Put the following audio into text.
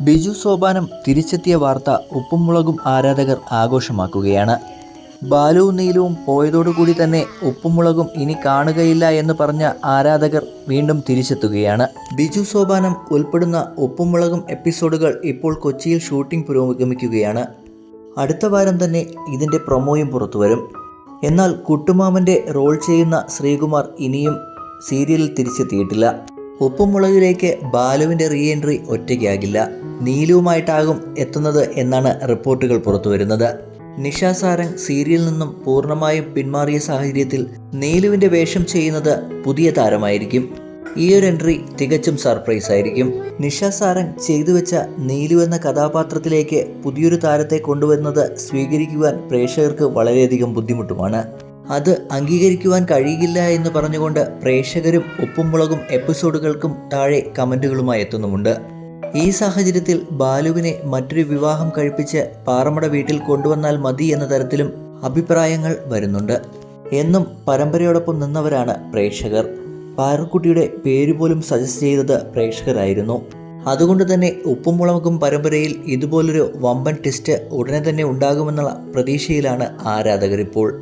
ബിജു സോപാനം തിരിച്ചെത്തിയ വാർത്ത ഉപ്പുമുളകും ആരാധകർ ആഘോഷമാക്കുകയാണ്. ബാലുവും നീലുവും പോയതോടുകൂടി തന്നെ ഉപ്പുമുളകും ഇനി കാണുകയില്ല എന്ന് പറഞ്ഞ ആരാധകർ വീണ്ടും തിരിച്ചെത്തുകയാണ്. ബിജു സോപാനം ഉൾപ്പെടുന്ന ഉപ്പുമുളകും എപ്പിസോഡുകൾ ഇപ്പോൾ കൊച്ചിയിൽ ഷൂട്ടിംഗ് പുരോഗമിക്കുകയാണ്. അടുത്ത വാരം തന്നെ ഇതിന്റെ പ്രൊമോയും പുറത്തുവരും. എന്നാൽ കുട്ടുമാമന്റെ റോൾ ചെയ്യുന്ന ശ്രീകുമാർ ഇനിയും സീരിയലിൽ തിരിച്ചെത്തിയിട്ടില്ല. ഉപ്പുമുളകിലേക്ക് ബാലുവിന്റെ റീ എൻട്രി ഒറ്റയ്ക്കാകില്ല. നീലുവുമായിട്ടാകും എത്തുന്നത് എന്നാണ് റിപ്പോർട്ടുകൾ പുറത്തുവരുന്നത്. നിഷ സാരംഗ് സീരിയലിൽ നിന്നും പൂർണമായും പിന്മാറിയ സാഹചര്യത്തിൽ നീലുവിന്റെ വേഷം ചെയ്യുന്നത് പുതിയ താരമായിരിക്കും. ഈ ഒരു എൻട്രി തികച്ചും സർപ്രൈസ് ആയിരിക്കും. നിഷ സാരംഗ് ചെയ്തു വെച്ച നീലു എന്ന കഥാപാത്രത്തിലേക്ക് പുതിയൊരു താരത്തെ കൊണ്ടുവരുന്നത് സ്വീകരിക്കുവാൻ പ്രേക്ഷകർക്ക് വളരെയധികം ബുദ്ധിമുട്ടുമാണ്. അത് അംഗീകരിക്കുവാൻ കഴിയില്ല എന്ന് പറഞ്ഞുകൊണ്ട് പ്രേക്ഷകരും ഉപ്പും മുളകും എപ്പിസോഡുകൾക്കും താഴെ കമന്റുകളുമായി എത്തുന്നുമുണ്ട്. ഈ സാഹചര്യത്തിൽ ബാലുവിനെ മറ്റൊരു വിവാഹം കഴിപ്പിച്ച് പാറമട വീട്ടിൽ കൊണ്ടുവന്നാൽ മതി എന്ന തരത്തിലും അഭിപ്രായങ്ങൾ വരുന്നുണ്ട്. എന്നും പരമ്പരയോടൊപ്പം നിന്നവരാണ് പ്രേക്ഷകർ. പാറക്കുട്ടിയുടെ പേര് പോലും സജസ്റ്റ് ചെയ്തത് പ്രേക്ഷകരായിരുന്നു. അതുകൊണ്ട് തന്നെ ഉപ്പും മുളകും പരമ്പരയിൽ ഇതുപോലൊരു വമ്പൻ ടെസ്റ്റ് ഉടനെ തന്നെ ഉണ്ടാകുമെന്നുള്ള പ്രതീക്ഷയിലാണ് ആരാധകർ ഇപ്പോൾ.